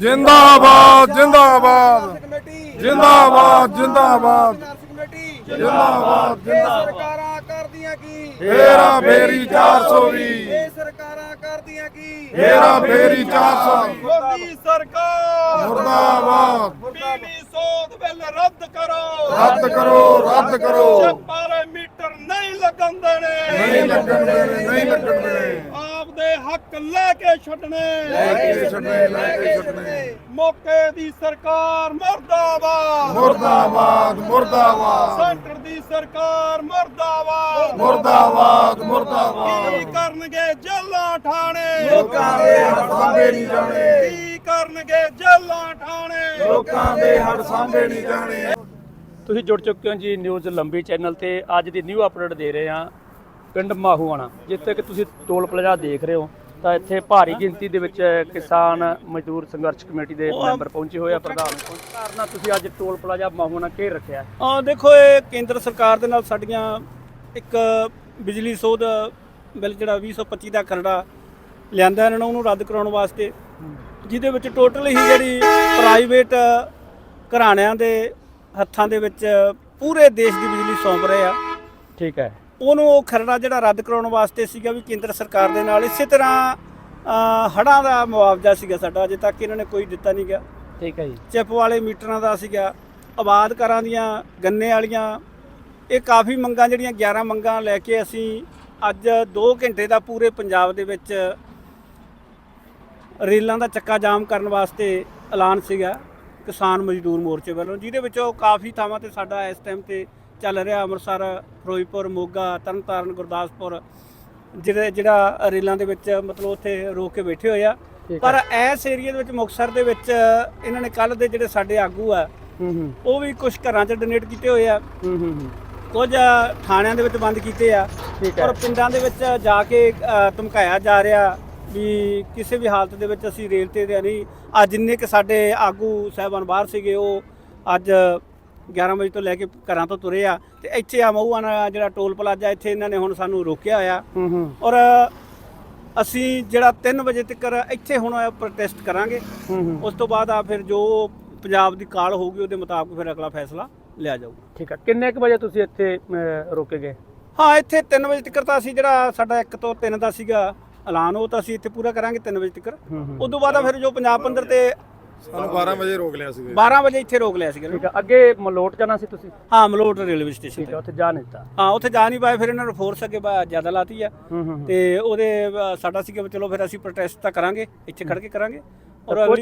ਜਿੰਦਾਬਾਦ ਜਿੰਦਾਬਾਦ। ਜਿੰਦਾਬਾਦ ਜਿੰਦਾਬਾਦ। ਜਿੰਦਾਬਾਦ ਸਰਕਾਰਾਂ ਕਰਦੀਆਂ ਕੀ ਹੇਰਾ ਫੇਰੀ 420 ਇਹ ਸਰਕਾਰਾਂ ਕਰਦੀਆਂ ਕੀ ਹੇਰਾ ਫੇਰੀ 420 ਮੋਦੀ ਸਰਕਾਰ। ਮੁਰਦਾਬਾਦ। ਬਿਜਲੀ ਸੋਧ ਬਿੱਲ ਰੱਦ ਕਰੋ। ਰੱਦ ਕਰੋ ਰੱਦ ਕਰੋ। ਪਰ ਮੀਟਰ ਨਹੀਂ ਲੱਗਣ ਦੇਣੇ ਨਹੀਂ ਲੱਗਣ ਦੇਣੇ ਨਹੀਂ ਲੱਗਣ ਦੇਣੇ ਆਪਦੇ ਹੱਕ ਲੈ ਕੇ ਛੱਡਣੇ। ਲੈ ਕੇ ਛੱਡਣੇ ਲੈ ਕੇ ਛੱਡਣੇ। ਮੌਕੇ ਦੀ ਸਰਕਾਰ ਮਰਦਾਬਾਦ। ਮੁਰਦਾਬਾਦ ਮੁਰਦਾਬਾਦ। ਸੈਂਟਰ ਦੀ ਸਰਕਾਰ ਮਰਦਾਬਾਦ। ਮੁਰਦਾਬਾਦ ਕੀ ਮੁਰਦਾਬਾਦ ਕਰਨਗੇ ਜੇਲਾਂ ਠਾਣੇ? ਲੋਕਾਂ ਦੇ ਹੱਥ ਸਾਂਭੇ ਨਹੀਂ ਜਾਣੇ। ਕੀ ਕਰਨਗੇ ਜੇਲਾਂ ਠਾਣੇ? ਲੋਕਾਂ ਦੇ ਹੱਥ ਸਾਂਭੇ ਨਹੀਂ ਜਾਣੇ। ਤੁਸੀਂ ਜੁੜ ਚੁੱਕੇ ਹੋ ਜੀ ਨਿਊਜ਼ ਲੰਬੀ ਚੈਨਲ ਤੇ। ਅੱਜ ਦੀ ਨਿਊ ਅਪਡੇਟ ਦੇ ਰਹੇ ਹਾਂ। ਪਿੰਡ ਮਾਹੂਆਣਾ ਜਿੱਥੇ ਕਿ ਤੁਸੀਂ ਟੋਲ ਪਲਾਜ਼ਾ ਦੇਖ ਰਹੇ ਹੋ ਤਾਂ ਇੱਥੇ ਭਾਰੀ ਗਿਣਤੀ ਦੇ ਵਿੱਚ ਕਿਸਾਨ ਮਜ਼ਦੂਰ ਸੰਘਰਸ਼ ਕਮੇਟੀ ਦੇ ਮੈਂਬਰ ਪਹੁੰਚੇ ਹੋਏ ਆ ਪ੍ਰਧਾਨ। ਕਾਰਨ ਤੁਸੀਂ ਅੱਜ ਟੋਲ ਪਲਾਜ਼ਾ ਮਾਹੂਆਣਾ ਘੇਰ ਰੱਖਿਆ ਆ ਦੇਖੋ ਇਹ ਕੇਂਦਰ ਸਰਕਾਰ ਦੇ ਨਾਲ ਸਾਡੀਆਂ ਇੱਕ ਬਿਜਲੀ ਸੋਧ ਬਿੱਲ ਜਿਹੜਾ 2025 ਦਾ ਖਰੜਾ ਲਿਆਂਦਾ ਇਹਨਾਂ ਨੇ ਉਹਨੂੰ ਰੱਦ ਕਰਾਉਣ ਵਾਸਤੇ। ਜਿਹਦੇ ਵਿੱਚ ਟੋਟਲ ਹੀ ਜਿਹੜੀ ਪ੍ਰਾਈਵੇਟ ਘਰਾਣਿਆਂ ਦੇ ਹੱਥਾਂ ਦੇ ਵਿੱਚ ਪੂਰੇ ਦੇਸ਼ ਦੀ ਬਿਜਲੀ ਸੌਂਪ ਰਹੇ ਆ। ਠੀਕ ਹੈ। ਉਹਨੂੰ ਉਹ ਖਰੜਾ ਜਿਹੜਾ ਰੱਦ ਕਰਾਉਣ ਵਾਸਤੇ ਸੀਗਾ ਵੀ ਕੇਂਦਰ ਸਰਕਾਰ ਦੇ ਨਾਲ ਇਸੇ ਤਰ੍ਹਾਂ ਅ, ਹੜ੍ਹਾਂ ਦਾ ਮੁਆਵਜ਼ਾ ਸੀਗਾ ਸਾਡਾ ਅਜੇ ਤੱਕ ਇਹਨਾਂ ਨੇ ਕੋਈ ਦਿੱਤਾ ਨਹੀਂ ਗਿਆ। ਠੀਕ ਹੈ ਜੀ। ਚਿੱਪ ਵਾਲੇ ਮੀਟਰਾਂ ਦਾ ਸੀਗਾ ਆਬਾਦ ਘਰਾਂ ਦੀਆਂ ਗੰਨੇ ਵਾਲੀਆਂ ਇਹ ਕਾਫੀ ਮੰਗਾਂ ਜਿਹੜੀਆਂ 11 ਮੰਗਾਂ ਲੈ ਕੇ ਅਸੀਂ ਅੱਜ 2 ਘੰਟੇ ਦਾ ਪੂਰੇ ਪੰਜਾਬ ਦੇ ਵਿੱਚ ਰੇਲਾਂ ਦਾ ਚੱਕਾ ਜਾਮ ਕਰਨ ਵਾਸਤੇ ਐਲਾਨ ਸੀਗਾ ਕਿਸਾਨ ਮਜ਼ਦੂਰ ਮੋਰਚੇ ਵੱਲੋਂ ਜਿਹਦੇ ਵਿੱਚੋਂ ਕਾਫੀ ਥਾਵਾਂ ਤੇ ਸਾਡਾ ਇਸ ਟਾਈਮ ਤੇ ਚੱਲ ਰਿਹਾ ਅੰਮ੍ਰਿਤਸਰ ਫਿਰੋਜ਼ਪੁਰ ਮੋਗਾ ਤਰਨਤਾਰਨ ਗੁਰਦਾਸਪੁਰ ਜਿਹੜੇ ਜਿਹੜਾ ਰੇਲਾਂ ਦੇ ਵਿੱਚ ਮਤਲਬ ਉੱਥੇ ਰੋਕ ਕੇ ਬੈਠੇ ਹੋਏ ਆ। ਪਰ ਇਸ ਏਰੀਆ ਦੇ ਵਿੱਚ ਮੁਕਤਸਰ ਦੇ ਵਿੱਚ ਇਹਨਾਂ ਨੇ ਕੱਲ ਦੇ ਜਿਹੜੇ ਸਾਡੇ ਆਗੂ ਆ ਉਹ ਵੀ ਕੁਝ ਘਰਾਂ 'ਚ ਡੋਨੇਟ ਕੀਤੇ ਹੋਏ ਆ। ਕੁਝ ਥਾਣਿਆਂ ਦੇ ਵਿੱਚ ਬੰਦ ਕੀਤੇ ਆ। ਔਰ ਪਿੰਡਾਂ ਦੇ ਵਿੱਚ ਜਾ ਕੇ ਧਮਕਾਇਆ ਜਾ ਰਿਹਾ ਵੀ ਕਿਸੇ ਵੀ ਹਾਲਤ ਦੇ ਵਿੱਚ ਅਸੀਂ ਰੇਲ ਤੇ ਨਹੀਂ। ਅੱਜ ਜਿੰਨੇ ਕਿ ਸਾਡੇ ਆਗੂ ਸਾਹਿਬਾਨ ਬਾਹਰ ਸੀਗੇ ਉਹ ਅੱਜ 11 ਵਜੇ ਤੋਂ ਲੈ ਕੇ ਘਰਾਂ ਤੋਂ ਤੁਰੇ ਆ ਤੇ ਇੱਥੇ ਆ ਮਹੂਆਣਾ ਜਿਹੜਾ ਟੋਲ ਪਲਾਜ਼ਾ ਇੱਥੇ ਇਹਨਾਂ ਨੇ ਹੁਣ ਸਾਨੂੰ ਰੋਕਿਆ ਹੋਇਆ। ਔਰ ਅਸੀਂ ਜਿਹੜਾ 3 ਵਜੇ ਤੱਕ ਇੱਥੇ ਹੁਣ ਪ੍ਰੋਟੈਸਟ ਕਰਾਂਗੇ। ਉਸ ਤੋਂ ਬਾਅਦ ਆ ਫਿਰ ਜੋ ਪੰਜਾਬ ਦੀ ਕਾਲ ਹੋਊਗੀ ਉਹਦੇ ਮੁਤਾਬਕ ਫਿਰ ਅਗਲਾ ਫੈਸਲਾ ਲਿਆ ਜਾਊਗਾ ਠੀਕ ਹੈ ਕਿੰਨੇ ਕੁ ਵਜੇ ਤੁਸੀਂ ਇੱਥੇ ਰੋਕੇ ਗਏ? ਹਾਂ ਇੱਥੇ 3 ਵਜੇ ਤੱਕ ਤਾਂ ਅਸੀਂ ਜਿਹੜਾ ਸਾਡਾ 1 ਤੋਂ 3 ਦਾ ਸੀਗਾ ਐਲਾਨ ਉਹ ਤਾਂ ਅਸੀਂ ਇੱਥੇ ਪੂਰਾ ਕਰਾਂਗੇ 3 ਵਜੇ ਤੱਕ ਉਸ ਤੋਂ ਬਾਅਦ ਆ ਫਿਰ ਜੋ ਪੰਜਾਬ ਪੰਦਰ ਤੇ ਸਾਨੂੰ 12 ਵਜੇ ਰੋਕ ਲਿਆ ਸੀ 12 ਵਜੇ ਇੱਥੇ ਰੋਕ ਲਿਆ ਸੀਗਾ ਠੀਕ ਹੈ ਅੱਗੇ ਮਲੋਟ ਜਾਣਾ ਸੀ ਤੁਸੀਂ? ਹਾਂ ਮਲੋਟ ਰੇਲਵੇ ਸਟੇਸ਼ਨ ਠੀਕ ਤੇ। ਹੈ ਉੱਥੇ ਜਾ ਨਹੀਂ ਦਿੱਤਾ। ਹਾਂ ਉੱਥੇ ਜਾ ਨਹੀਂ ਪਾਏ ਫਿਰ ਇਹਨਾਂ ਨੇ ਫੋਰਸ ਅੱਗੇ ਬਾ- ਜ਼ਿਆਦਾ ਲਾਤੀ ਆ। ਹੂੰ ਹੂੰ ਹੂੰ। ਤੇ ਉਹਦੇ ਸਾਡਾ ਸੀਗਾ ਵੀ ਚਲੋ ਫਿਰ ਅਸੀਂ ਪ੍ਰੋਟੈਸਟ ਤਾਂ ਕਰਾਂਗੇ ਇੱਥੇ ਖੜ ਕੇ ਕਰਾਂਗੇ। ਔਰ ਕੁਝ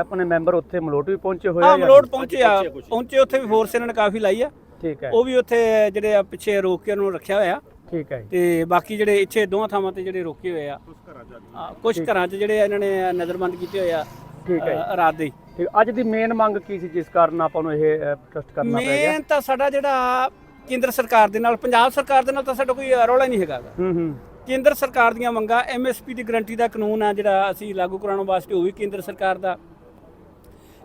ਆਪਣੇ ਮੈਂਬਰ ਉੱਥੇ ਮਲੋਟ ਵੀ ਪਹੁੰਚੇ ਹੋਏ ਆ ਹਾਂ ਮਲੋਟ ਪਹੁੰਚੇ ਆ। ਪਹੁੰਚੇ ਉੱਥੇ ਵੀ ਫੋਰਸ ਇਹਨਾਂ ਨੇ ਕਾਫੀ ਲਾਈ ਆ। ਠੀਕ ਹੈ। ਉਹ ਵੀ ਉੱਥੇ ਜਿਹੜੇ ਆ ਪਿੱਛੇ ਰੋਕ ਕੇ ਉਹਨੂੰ ਰੱਖਿਆ ਹੋਇਆ। ਠੀਕ ਹੈ ਜੀ। ਤੇ ਬਾਕੀ ਜਿਹੜੇ ਇੱਥੇ ਦੋਹਾਂ ਥਾਵਾਂ ਤੇ ਜਿਹੜੇ ਰੋਕੇ ਹੋਏ ਆ। ਕੁਝ ਘਰਾਂ 'ਚ ਜਿਹੜੇ ਇਹਨਾਂ ਨੇ ਨਜ਼ਰਬੰਦ ਕੀਤੇ ਹੋਏ ਆ। ਠੀਕ ਹੈ ਅ, ਰਾਤ ਦੇ। ਹੀ। ਠੀਕ ਅੱਜ ਦੀ ਮੇਨ ਮੰਗ ਕੀ ਸੀ ਜਿਸ ਕਾਰਨ ਆਪਾਂ ਨੂੰ ਇਹ ਪ੍ਰੋਟੈਸਟ ਕਰਨਾ ਪੈ ਗਿਆ? ਮੇਨ ਤਾਂ ਸਾਡਾ ਜਿਹੜਾ ਕੇਂਦਰ ਸਰਕਾਰ ਦੇ ਨਾਲ ਪੰਜਾਬ ਸਰਕਾਰ ਦੇ ਨਾਲ ਤਾਂ ਸਾਡਾ ਕੋਈ ਰੌਲਾ ਨਹੀਂ ਹੈਗਾ ਗਾ। ਹੂੰ ਹੂੰ। ਕੇਂਦਰ ਸਰਕਾਰ ਦੀਆਂ ਮੰਗਾਂ ਐਮਐਸਪੀ ਦੀ ਗਰੰਟੀ ਦਾ ਕਾਨੂੰਨ ਆ ਜਿਹੜਾ ਅਸੀਂ ਲਾਗੂ ਕਰਾਉਣ ਵਾਸਤੇ ਉਹ ਵੀ ਕੇਂਦਰ ਸਰਕਾਰ ਦਾ।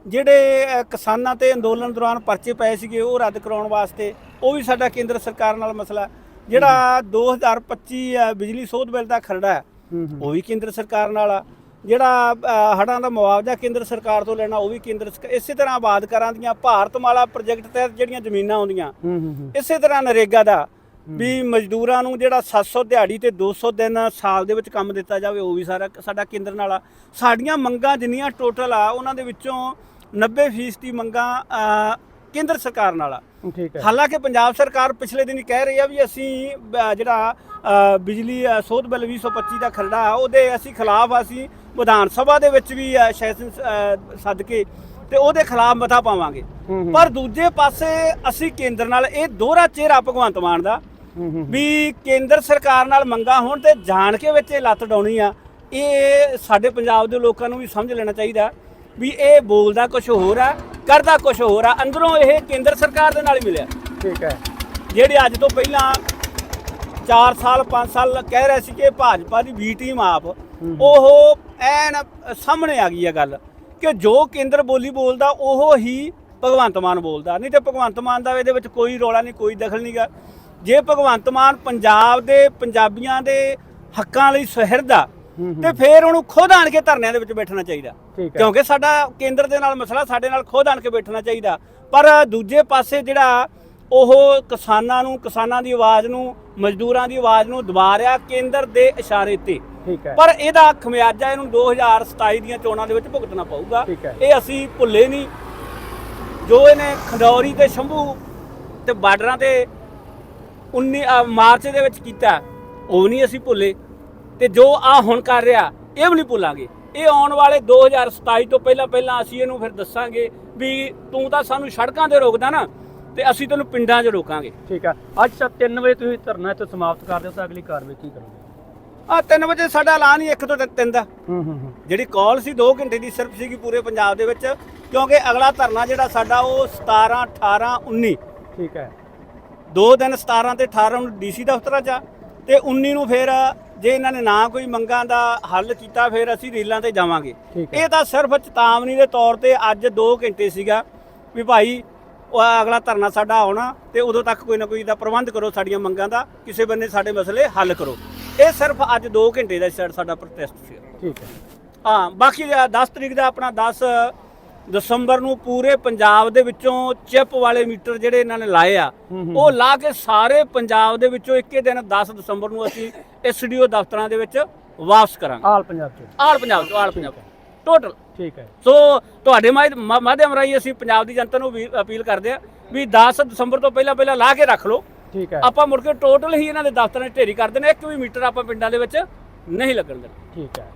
ਜਿਹੜੇ ਅ, ਕਿਸਾਨਾਂ ਤੇ ਅੰਦੋਲਨ ਦੌਰਾਨ ਪਰਚੇ ਪਏ ਸੀਗੇ ਉਹ ਰੱਦ ਕਰਾਉਣ ਵਾਸਤੇ ਉਹ ਵੀ ਸਾਡਾ ਕੇਂਦਰ ਸਰਕਾਰ ਨਾਲ ਮਸਲਾ ਜਿਹੜਾ 2025 ਅ, ਬਿਜਲੀ ਸੋਧ ਬਿੱਲ ਦਾ ਖਰੜਾ ਹੈ ਹੂੰ ਹੂੰ। ਉਹ ਵੀ ਕੇਂਦਰ ਸਰਕਾਰ ਨਾਲ ਆ। ਜਿਹੜਾ ਅ, ਹੜ੍ਹਾਂ ਦਾ ਮੁਆਵਜ਼ਾ ਕੇਂਦਰ ਸਰਕਾਰ ਤੋਂ ਲੈਣਾ ਉਹ ਵੀ ਕੇਂਦਰ ਇਸੇ ਤਰ੍ਹਾਂ ਆਬਾਦਕਾਰਾਂ ਦੀਆਂ ਭਾਰਤਮਾਲਾ ਪ੍ਰੋਜੈਕਟ ਤਹਿਤ ਜਿਹੜੀਆਂ ਜ਼ਮੀਨਾਂ ਆਉਂਦੀਆਂ ਇਸੇ ਤਰ੍ਹਾਂ ਨਰੇਗਾ ਦਾ ਵੀ ਮਜ਼ਦੂਰਾਂ ਨੂੰ ਜਿਹੜਾ 700 ਦਿਹਾੜੀ ਤੇ 200 ਦਿਨ ਸਾਲ ਦੇ ਵਿੱਚ ਕੰਮ ਦਿੱਤਾ ਜਾਵੇ ਉਹ ਵੀ ਸਾਰਾ ਸਾਡਾ ਕੇਂਦਰ ਨਾਲ ਆ। ਸਾਡੀਆਂ ਮੰਗਾਂ ਜਿੰਨੀਆਂ ਟੋਟਲ ਆ ਉਹਨਾਂ ਦੇ ਵਿੱਚੋਂ 90% ਦੀ ਮੰਗਾਂ ਕੇਂਦਰ ਸਰਕਾਰ ਨਾਲ ਆ। ਠੀਕ ਹੈ। ਹਾਲਾਂਕਿ ਪੰਜਾਬ ਸਰਕਾਰ ਪਿਛਲੇ ਦਿਨ ਕਹਿ ਰਹੀ ਆ ਵੀ ਅਸੀਂ ਜਿਹੜਾ ਬਿਜਲੀ ਸੋਧ ਬਿੱਲ 2025 ਦਾ ਖਰੜਾ ਉਹਦੇ ਅਸੀਂ ਖਿਲਾਫ ਆ, ਅਸੀਂ ਵਿਧਾਨ ਸਭਾ ਦੇ ਵਿੱਚ ਵੀ ਸੈਸ਼ਨ ਸੱਦ ਕੇ ਤੇ ਉਹਦੇ ਖਿਲਾਫ ਮਤਾ ਪਾਵਾਂਗੇ। ਪਰ ਦੂਜੇ ਪਾਸੇ ਅਸੀਂ ਕੇਂਦਰ ਨਾਲ ਇਹ ਦੋਹਰਾ ਚਿਹਰਾ ਭਗਵੰਤ ਮਾਨ ਦਾ ਵੀ ਕੇਂਦਰ ਸਰਕਾਰ ਨਾਲ ਮੰਗਾ ਹੋਣ ਤੇ ਜਾਣ ਕੇ ਵਿੱਚ ਇਹ ਲੱਤ ਡਾਉਣੀ ਆ। ਇਹ ਸਾਡੇ ਪੰਜਾਬ ਦੇ ਲੋਕਾਂ ਨੂੰ ਵੀ ਸਮਝ ਲੈਣਾ ਚਾਹੀਦਾ ਵੀ ਇਹ ਬੋਲਦਾ ਕੁਝ ਹੋਰ ਆ ਕਰਦਾ ਕੁਝ ਹੋਰ ਆ ਅੰਦਰੋਂ ਇਹ ਕੇਂਦਰ ਸਰਕਾਰ ਦੇ ਨਾਲ ਹੀ ਮਿਲਿਆ। ਠੀਕ ਹੈ। ਜਿਹੜੇ ਅੱਜ ਤੋਂ ਪਹਿਲਾਂ 4 ਸਾਲ 5 ਸਾਲ ਕਹਿ ਰਹੇ ਸੀ ਕਿ ਭਾਜਪਾ ਦੀ ਬੀ ਟੀਮ ਆਪ ਉਹ ਐਨ ਸਾਹਮਣੇ ਆ ਗਈ ਆ ਗੱਲ ਕਿ ਜੋ ਕੇਂਦਰ ਬੋਲੀ ਬੋਲਦਾ ਉਹ ਹੀ ਭਗਵੰਤ ਮਾਨ ਬੋਲਦਾ। ਨਹੀਂ ਤੇ ਭਗਵੰਤ ਮਾਨ ਦਾ ਇਹਦੇ ਵਿੱਚ ਕੋਈ ਰੋਲਾ ਨਹੀਂ ਕੋਈ ਦਖਲ ਨਹੀਂਗਾ ਜੇ ਭਗਵੰਤ ਮਾਨ ਪੰਜਾਬ ਦੇ ਪੰਜਾਬੀਆਂ ਦੇ ਹੱਕਾਂ ਲਈ ਸੁਹਿਰਦ ਹੂੰ, ਹੂੰ। ਤੇ ਫੇਰ ਉਹਨੂੰ ਖੁਦ ਆਣ ਕੇ ਧਰਨਿਆਂ ਦੇ ਵਿੱਚ ਬੈਠਣਾ ਚਾਹੀਦਾ। ਹੈ। ਕਿਉਂਕਿ ਸਾਡਾ ਕੇਂਦਰ ਦੇ ਨਾਲ ਮਸਲਾ ਸਾਡੇ ਨਾਲ ਖੁਦ ਆਣ ਕੇ ਬੈਠਣਾ ਚਾਹੀਦਾ। ਪਰ ਦੂਜੇ ਪਾਸੇ ਜਿਹੜਾ ਉਹ ਕਿਸਾਨਾਂ ਨੂੰ ਕਿਸਾਨਾਂ ਦੀ ਆਵਾਜ਼ ਨੂੰ ਮਜ਼ਦੂਰਾਂ ਦੀ ਆਵਾਜ਼ ਨੂੰ ਦਬਾ ਰਿਹਾ ਕੇਂਦਰ ਦੇ ਇਸ਼ਾਰੇ ਤੇ। ਠੀਕ ਹੈ। ਪਰ ਇਹਦਾ ਖਮਿਆਜਾ ਇਹਨੂੰ 2027 ਦੀਆਂ ਚੋਣਾਂ ਦੇ ਵਿੱਚ ਭੁਗਤਣਾ ਪਊਗਾ। ਠੀਕ ਹੈ। ਇਹ ਅਸੀਂ ਭੁੱਲੇ ਨਹੀਂ। ਜੋ ਇਹਨੇ ਖੰਡੌਰੀ ਤੇ ਸ਼ੰਭੂ ਤੇ ਬਾਰਡਰਾਂ ਤੇ 19 ਅ, ਮਾਰਚ ਦੇ ਵਿੱਚ ਕੀਤਾ ਉਹ ਨਹੀਂ ਅਸੀਂ ਭੁੱਲੇ। ਤੇ ਜੋ ਆ ਹੁਣ ਕਰ ਰਿਹਾ ਇਹ ਵੀ ਨਹੀਂ ਭੁੱਲਾਂਗੇ। ਇਹ ਆਉਣ ਵਾਲੇ 2027 ਤੋਂ ਪਹਿਲਾਂ ਪਹਿਲਾਂ ਅਸੀਂ ਇਹਨੂੰ ਫਿਰ ਦੱਸਾਂਗੇ ਵੀ ਤੂੰ ਤਾਂ ਸਾਨੂੰ ਸੜਕਾਂ ਤੇ ਰੋਕਦਾ ਨਾ ਤੇ ਅਸੀਂ ਤੈਨੂੰ ਪਿੰਡਾਂ 'ਚ ਰੋਕਾਂਗੇ। ਠੀਕ ਹੈ। ਅੱਜ ਸਭ 3 ਵਜੇ ਤੁਸੀਂ ਧਰਨਾ ਇੱਥੇ ਸਮਾਪਤ ਕਰ ਦਿਓ ਤਾਂ ਅਗਲੀ ਕਾਰਵਾਈ ਕੀ ਕਰੋਗੇ? ਆ 3 ਵਜੇ ਸਾਡਾ ਐਲਾਨ ਹੀ 1 ਤੋਂ 3 ਦਾ। ਹੂੰ ਹੂੰ ਹੂੰ। ਜਿਹੜੀ ਕਾਲ ਸੀ 2 ਘੰਟੇ ਦੀ ਸਿਰਫ ਸੀਗੀ ਪੂਰੇ ਪੰਜਾਬ ਦੇ ਵਿੱਚ ਕਿਉਂਕਿ ਅਗਲਾ ਧਰਨਾ ਜਿਹੜਾ ਸਾਡਾ ਉਹ 17 18 19 ਠੀਕ ਹੈ। ਦੋ ਦਿਨ 17 ਤੇ 18 ਨੂੰ ਡੀਸੀ ਦਫ਼ਤਰਾਂ 'ਚ ਆ ਤੇ 19 ਨੂੰ ਫਿਰ ਜੇ ਇਹਨਾਂ ਨੇ ਨਾ ਕੋਈ ਮੰਗਾਂ ਦਾ ਹੱਲ ਕੀਤਾ ਫਿਰ ਅਸੀਂ ਰੀਲਾਂ ਤੇ ਜਾਵਾਂਗੇ। ਠੀਕ ਹੈ। ਇਹ ਤਾਂ ਸਿਰਫ ਚੇਤਾਵਨੀ ਦੇ ਤੌਰ ਤੇ ਅੱਜ 2 ਘੰਟੇ ਸੀਗਾ ਵੀ ਭਾਈ ਉਹ ਅਗਲਾ ਧਰਨਾ ਸਾਡਾ ਆਉਣਾ ਤੇ ਉਦੋਂ ਤੱਕ ਕੋਈ ਨਾ ਕੋਈ ਦਾ ਪ੍ਰਬੰਧ ਕਰੋ ਸਾਡੀਆਂ ਮੰਗਾਂ ਦਾ ਕਿਸੇ ਬੰਨੇ ਸਾਡੇ ਮਸਲੇ ਹੱਲ ਕਰੋ। ਇਹ ਸਿਰਫ ਅੱਜ 2 ਘੰਟੇ ਦਾ ਸਾਡਾ ਪ੍ਰੋਟੈਸਟ ਸੀ। ਠੀਕ ਹੈ। ਹਾਂ ਬਾਕੀ ਜਿਹੜਾ 10 ਤਰੀਕ ਦਾ ਆਪਣਾ 10 ਦਸੰਬਰ ਨੂੰ ਪੂਰੇ ਪੰਜਾਬ ਦੇ ਵਿੱਚੋਂ ਚਿਪ ਵਾਲੇ ਮੀਟਰ ਜਿਹੜੇ ਇਹਨਾਂ ਨੇ ਲਾਏ ਆ। ਉਹ ਲਾ ਕੇ ਸਾਰੇ ਪੰਜਾਬ ਦੇ ਵਿੱਚੋਂ ਇੱਕੇ ਦਿਨ 10 ਦਸੰਬਰ ਨੂੰ ਅਸੀਂ ਐਸਡੀਓ ਦਫ਼ਤਰਾਂ ਦੇ ਵਿੱਚ ਵਾਪਸ ਕਰਾਂਗੇ। ਆਲ ਪੰਜਾਬ ਚ। ਆਲ ਪੰਜਾਬ ਤੋਂ ਆਲ ਪੰਜਾਬ ਟੋਟਲ ਠੀਕ ਹੈ। ਸੋ ਤੁਹਾਡੇ ਮਾਧਿਅਮ ਰਾਹੀਂ ਅਸੀਂ ਪੰਜਾਬ ਦੀ ਜਨਤਾ ਨੂੰ ਅਪੀਲ ਕਰਦੇ ਆ ਵੀ 10 ਦਸੰਬਰ ਤੋਂ ਪਹਿਲਾਂ ਪਹਿਲਾਂ ਲਾ ਕੇ ਰੱਖ ਲਓ। ਠੀਕ ਹੈ। ਆਪਾਂ ਮੁੜ ਕੇ ਟੋਟਲ ਹੀ ਇਹਨਾਂ ਦੇ ਦਫ਼ਤਰਾਂ 'ਚ ਢੇਰੀ ਕਰ ਦੇਣਾ ਇੱਕ ਵੀ ਮੀਟਰ ਆਪਾਂ ਪਿੰਡਾਂ ਦੇ ਵਿੱਚ ਨਹੀਂ ਲੱਗਣ ਦੇਣਾ। ਠੀਕ ਹੈ।